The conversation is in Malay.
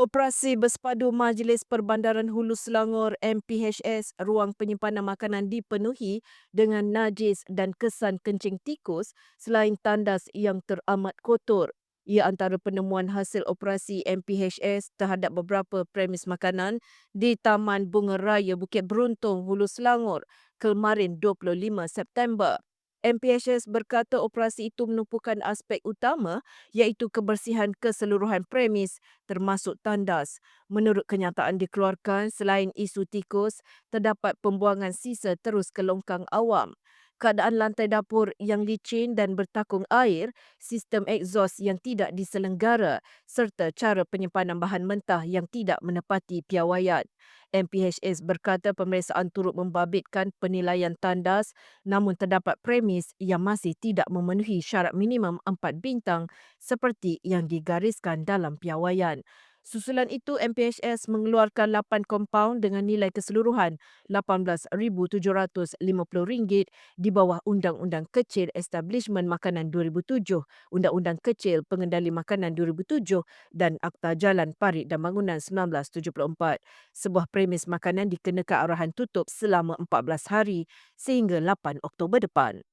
Operasi Bersepadu Majlis Perbandaran Hulu Selangor MPHS ruang penyimpanan makanan dipenuhi dengan najis dan kesan kencing tikus selain tandas yang teramat kotor. Ia antara penemuan hasil operasi MPHS terhadap beberapa premis makanan di Taman Bunga Raya Bukit Beruntung Hulu Selangor kemarin 25 September. MPHS berkata operasi itu menumpukan aspek utama iaitu kebersihan keseluruhan premis termasuk tandas. Menurut kenyataan dikeluarkan, selain isu tikus, terdapat pembuangan sisa terus ke longkang awam. Keadaan lantai dapur yang licin dan bertakung air, sistem egzos yang tidak diselenggara serta cara penyimpanan bahan mentah yang tidak menepati piawaian. MPHS berkata pemeriksaan turut membabitkan penilaian tandas namun terdapat premis yang masih tidak memenuhi syarat minimum 4 bintang seperti yang digariskan dalam piawaian. Susulan itu MPHS mengeluarkan 8 kompaun dengan nilai keseluruhan RM18,750 di bawah Undang-Undang Kecil Establishment Makanan 2007, Undang-Undang Kecil Pengendali Makanan 2007 dan Akta Jalan Parit dan Bangunan 1974. Sebuah premis makanan dikenakan arahan tutup selama 14 hari sehingga 8 Oktober depan.